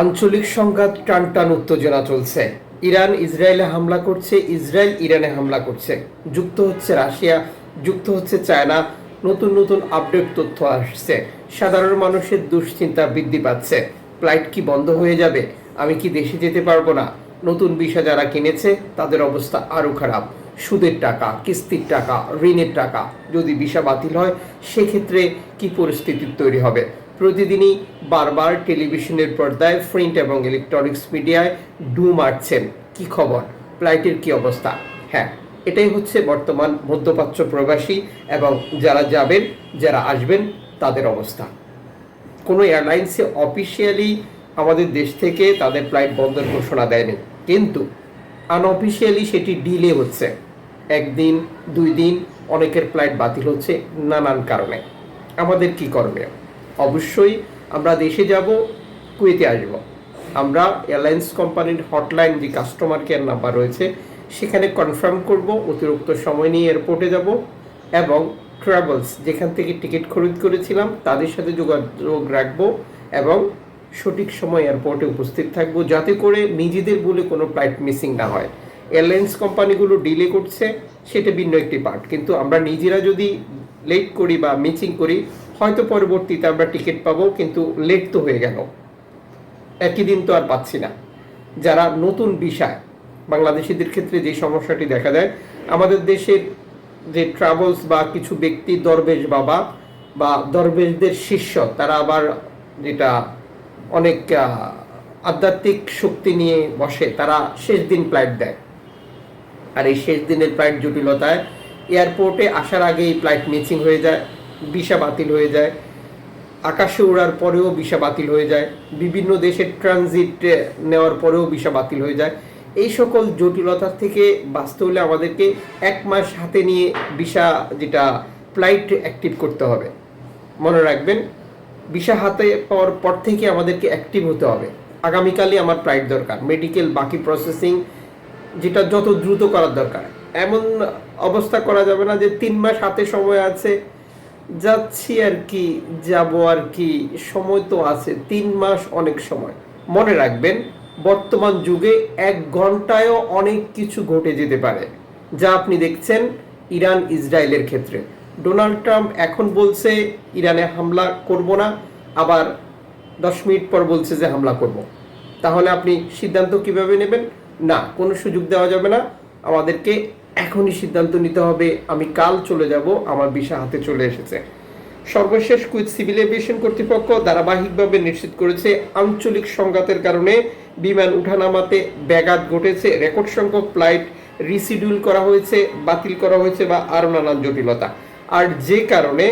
আঞ্চলিক সংঘাত টান টান উত্তেজনা চলছে। ইরান ইসরায়েলে হামলা করছে, ইসরায়েল ইরানে হামলা করছে। যুক্ত হচ্ছে রাশিয়া, যুক্ত হচ্ছে চায়না। নতুন নতুন আপডেট তথ্য আসছে। সাধারণ মানুষের দুশ্চিন্তা বৃদ্ধি পাচ্ছে। ফ্লাইট কি বন্ধ হয়ে যাবে? আমি কি দেশে যেতে পারব না? নতুন ভিসা যারা কিনেছে, তাদের অবস্থা আরও খারাপ। সুদের টাকা, কিস্তির টাকা, ঋণের টাকা। যদি ভিসা বাতিল হয়, সেক্ষেত্রে কি পরিস্থিতি তৈরি হবে? প্রতিদিনই বারবার টেলিভিশনের পর্দায় প্রিন্ট এবং ইলেকট্রনিক্স মিডিয়ায় ডু মারছেন। কি খবর? ফ্লাইটের কি অবস্থা? হ্যাঁ এটাই হচ্ছে বর্তমান মধ্যপ্রাচ্য প্রবাসী এবং যারা যাবেন, যারা আসবেন, তাদের অবস্থা। কোনো এয়ারলাইন্সে অফিসিয়ালি আমাদের দেশ থেকে তাদের ফ্লাইট বন্ধের ঘোষণা দেয়নি। কিন্তু আনঅফিসিয়ালি সেটি ডিলে হচ্ছে। একদিন, দুই দিন অনেকের ফ্লাইট বাতিল হচ্ছে নানান কারণে। আমাদের কি করণীয়? অবশ্যই আমরা দেশে যাব, কুয়েতে আসব। আমরা এয়ারলাইন্স কোম্পানির হটলাইন যে কাস্টমার কেয়ার নাম্বার রয়েছে, সেখানে কনফার্ম করব, অতিরিক্ত সময় নিয়ে এয়ারপোর্টে যাব এবং ট্রাভেলস যেখান থেকে টিকিট খরিদ করেছিলাম, তাদের সাথে যোগাযোগ রাখব এবং সঠিক সময় এয়ারপোর্টে উপস্থিত থাকব, যাতে করে নিজেদের বলে কোনো ফ্লাইট মিসিং না হয়। এয়ারলাইন্স কোম্পানিগুলো ডিলে করছে, সেটা ভিন্ন একটি পার্ট কিন্তু আমরা নিজেরা যদি লেট করি বা মিচিং করি হয়তো পরবর্তীতে আমরা টিকিট পাবো, কিন্তু লেট তো হয়ে গেল। একই দিন তো আর পাচ্ছি না। যারা নতুন বিষয়, বাংলাদেশিদের ক্ষেত্রে যে সমস্যাটি দেখা দেয়, আমাদের দেশের যে ট্রাভেলস বা কিছু ব্যক্তি, দরবেশ বাবা বা দরবেশদের শিষ্য, তারা আবার যেটা অনেক আধ্যাত্মিক শক্তি নিয়ে বসে, তারা শেষ দিন ফ্লাইট দেয়। আর এই শেষ দিনের ফ্লাইট জটিলতায় এয়ারপোর্টে আসার আগেই ফ্লাইট মিসিং হয়ে যায়। ভিসা বাতিল হয়ে যায়। আকাশে ওড়ার পরেও ভিসা বাতিল হয়ে যায়। বিভিন্ন দেশের ট্রানজিট নেওয়ার পরেও ভিসা বাতিল হয়ে যায়। এই সকল জটিলতার থেকে বাঁচতে হলে আমাদেরকে এক মাস হাতে নিয়ে ভিসা যেটা ফ্লাইট অ্যাক্টিভ করতে হবে। মনে রাখবেন, ভিসা হাতে পাওয়ার পর থেকে আমাদেরকে অ্যাক্টিভ হতে হবে। আগামীকালই আমার ফ্লাইট দরকার মেডিকেল বাকি প্রসেসিং যেটা যত দ্রুত করার দরকার। এমন অবস্থা করা যাবে না যে তিন মাস হাতে সময় আছে যাচ্ছি আর কি, যাব আর কি, সময় তো আছে, তিন মাস অনেক সময়। মনে রাখবেন, বর্তমান যুগে এক ঘন্টায়ও অনেক কিছু ঘটে যেতে পারে। যা আপনি দেখছেন ইরান ইসরায়েলের ক্ষেত্রে। ডোনাল্ড ট্রাম্প এখন বলছে, ইরানে হামলা করব না, আবার দশ মিনিট পর বলছে যে হামলা করব। তাহলে আপনি সিদ্ধান্ত কীভাবে নেবেন? না, কোনো সুযোগ দেওয়া যাবে না। আমাদেরকে এখনই সিদ্ধান্ত নিতে হবে, আমি কাল চলে যাব, আমার ভিসা হাতে চলে এসেছে। সর্বশেষ কুইট সিভিল এভিয়েশন কর্তৃপক্ষ ধারাবাহিকভাবে নিশ্চিত করেছে, আঞ্চলিক সংঘাতের কারণে বিমান উঠানামাতে ব্যাঘাত ঘটেছে, রেকর্ড সংখ্যক ফ্লাইট রিসিডিউল করা হয়েছে, বাতিল করা হয়েছে বা আরও নানান জটিলতা। আর যে কারণে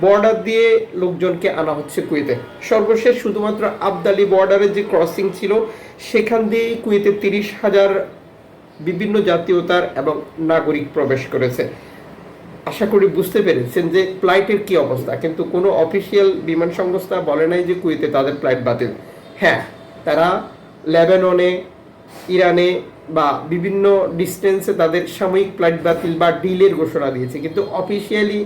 বর্ডার দিয়ে লোকজনকে আনা হচ্ছে কুয়েতে। সর্বশেষ শুধুমাত্র আবদালি বর্ডারের যে ক্রসিং ছিল, সেখান দিয়েই কুয়েতে তিরিশ হাজার বিভিন্ন জাতীয়তার এবং নাগরিক প্রবেশ করেছে। আশা করি বুঝতে পেরেছেন যে ফ্লাইটের কি অবস্থা, কিন্তু কোনো অফিসিয়াল বিমান সংস্থা বলে নাই যে কুয়েতে তাদের ফ্লাইট বাতিল। হ্যাঁ তারা লেবাননে, ইরানে বা বিভিন্ন ডিস্টেন্সে তাদের সাময়িক ফ্লাইট বাতিল বা ডিলের ঘোষণা দিয়েছে, কিন্তু অফিসিয়ালি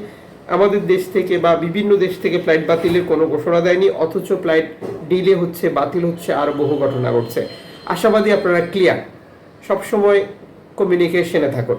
আমাদের দেশ থেকে বা বিভিন্ন দেশ থেকে ফ্লাইট বাতিলের কোনো ঘোষণা দেয়নি, অথচ ফ্লাইট ডিলে হচ্ছে, বাতিল হচ্ছে, আর বহু ঘটনা ঘটছে। আশাবাদী আপনারা ক্লিয়ার সবসময় কমিউনিকেশনে থাকুন।